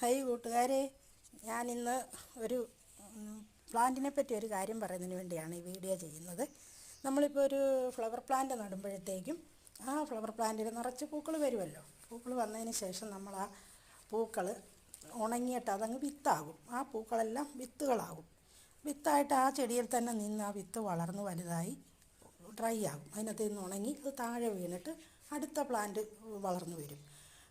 Hi കൂട്ടുകാരെ ഇന്ന് ഒരു പ്ലാന്റിനെ പറ്റി ഒരു കാര്യം പറയുന്നതിന് വേണ്ടിയാണ് ഈ വീഡിയോ ചെയ്യുന്നത്. നമ്മളിപ്പോൾ ഒരു ഫ്ലവർ പ്ലാന്റ് നടുമ്പോഴത്തേക്കും ആ ഫ്ലവർ പ്ലാന്റിൽ നിറച്ച് പൂക്കൾ വരുമല്ലോ. പൂക്കൾ വന്നതിന് ശേഷം നമ്മൾ ആ പൂക്കൾ ഉണങ്ങിയിട്ട് അതങ്ങ് വിത്താകും. ആ പൂക്കളെല്ലാം വിത്തുകളാകും. വിത്തായിട്ട് ആ ചെടിയിൽ തന്നെ നിന്ന് ആ വിത്ത് വളർന്ന് വലുതായി ഡ്രൈ ആകും. അതിനകത്ത് നിന്ന് ഉണങ്ങി അത് താഴെ വീണിട്ട് അടുത്ത പ്ലാന്റ് വളർന്നു വരും.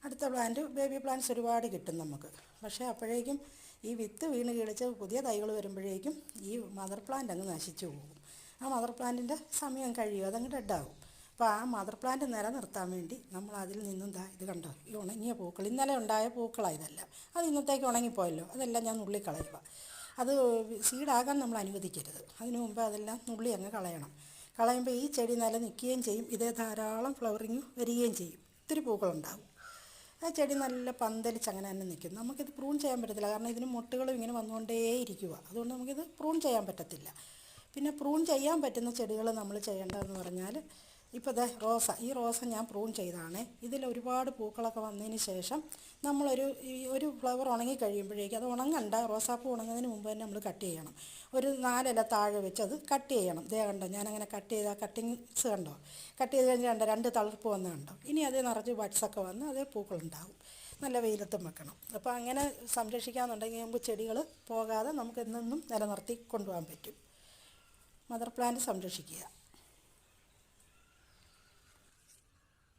അടുത്ത പ്ലാന്റ് ബേബി പ്ലാന്റ്സ് ഒരുപാട് കിട്ടും നമുക്ക്. പക്ഷേ അപ്പോഴേക്കും ഈ വിത്ത് വീണ് കിളിച്ച് പുതിയ തൈകൾ വരുമ്പോഴേക്കും ഈ മദർ പ്ലാന്റ് അങ്ങ് നശിച്ചു പോകും. ആ മദർ പ്ലാന്റിന്റെ സമയം കഴിയും അതങ്ങ് ഡെഡാകും അപ്പോൾ ആ മദർ പ്ലാന്റ് നിലനിർത്താൻ വേണ്ടി നമ്മൾ അതിൽ നിന്നും ദാ ഇത് കണ്ടോ? ഈ ഉണങ്ങിയ പൂക്കൾ ഇന്നലെ ഉണ്ടായ പൂക്കളാണ് ഇതെല്ലാം. അത് ഇന്നത്തേക്ക് ഉണങ്ങിപ്പോയല്ലോ അതെല്ലാം ഞാൻ നുള്ളിക്കളയുക. അത് സീഡാകാൻ നമ്മൾ അനുവദിക്കരുത്. അതിനു മുമ്പ് അതെല്ലാം നുള്ളി അങ്ങ് കളയണം. കളയുമ്പോൾ ഈ ചെടി നില നിൽക്കുകയും ചെയ്യും. ഇതേ ധാരാളം ഫ്ലവറിങ് വരികയും ചെയ്യും. ഒത്തിരി പൂക്കളുണ്ടാകും ആ ചെടി നല്ല പന്തലിച്ച് അങ്ങനെ തന്നെ നിൽക്കും. നമുക്കിത് പ്രൂൺ ചെയ്യാൻ പറ്റത്തില്ല. കാരണം ഇതിന് മുട്ടുകളും ഇങ്ങനെ വന്നുകൊണ്ടേ ഇരിക്കുക അതുകൊണ്ട് നമുക്കിത് പ്രൂൺ ചെയ്യാൻ പറ്റത്തില്ല. പിന്നെ പ്രൂൺ ചെയ്യാൻ പറ്റുന്ന ചെടികൾ നമ്മൾ ചെയ്യേണ്ടതെന്ന് പറഞ്ഞാൽ ഇപ്പോൾ ദേ റോസ ഈ റോസ ഞാൻ പ്രൂൺ ചെയ്തതാണ്. ഇതിൽ ഒരുപാട് പൂക്കളൊക്കെ വന്നതിന് ശേഷം നമ്മളൊരു ഒരു ഫ്ലവർ ഉണങ്ങി കഴിയുമ്പോഴേക്കും അത് ഉണങ്ങണ്ട റോസാപ്പൂ ഉണങ്ങുന്നതിന് മുമ്പ് തന്നെ നമ്മൾ കട്ട് ചെയ്യണം. ഒരു നാലില താഴെ വെച്ച് അത് കട്ട് ചെയ്യണം. ദേ കണ്ടോ ഞാനങ്ങനെ കട്ട് ചെയ്ത കട്ടിങ്സ് കണ്ടോ? കട്ട് ചെയ്ത് കഴിഞ്ഞാൽ കണ്ടോ രണ്ട് തളർപ്പ് വന്ന് കണ്ടോ? ഇനി അതേ നിറച്ച് ബഡ്സൊക്കെ വന്ന് അതേ പൂക്കളുണ്ടാവും. നല്ല വെയിലത്തും വെക്കണം. അപ്പോൾ അങ്ങനെ സംരക്ഷിക്കാമെന്നുണ്ടെങ്കിൽ നമുക്ക് ചെടികൾ പോകാതെ നമുക്ക് എന്നും നിലനിർത്തി കൊണ്ടുപോകാൻ പറ്റും. മദർ പ്ലാന്റ് സംരക്ഷിക്കുക.